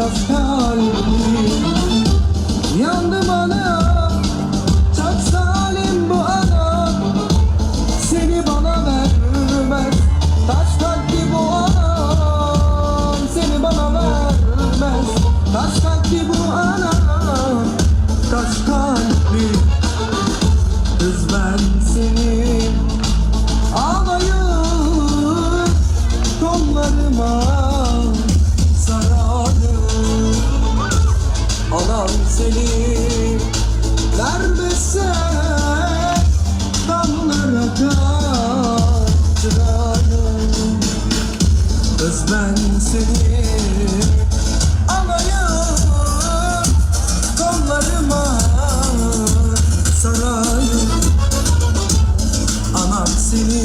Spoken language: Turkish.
taş kalbi Yandı bana çok zalim bu adam. Seni bana vermez Taş kalpli bu adam. Seni bana vermez Taş kalpli bu adam. Taş kalpli anam seni Vermese damlara da çırağım Kız ben seni alayım Kollarıma sarayım. Anam seni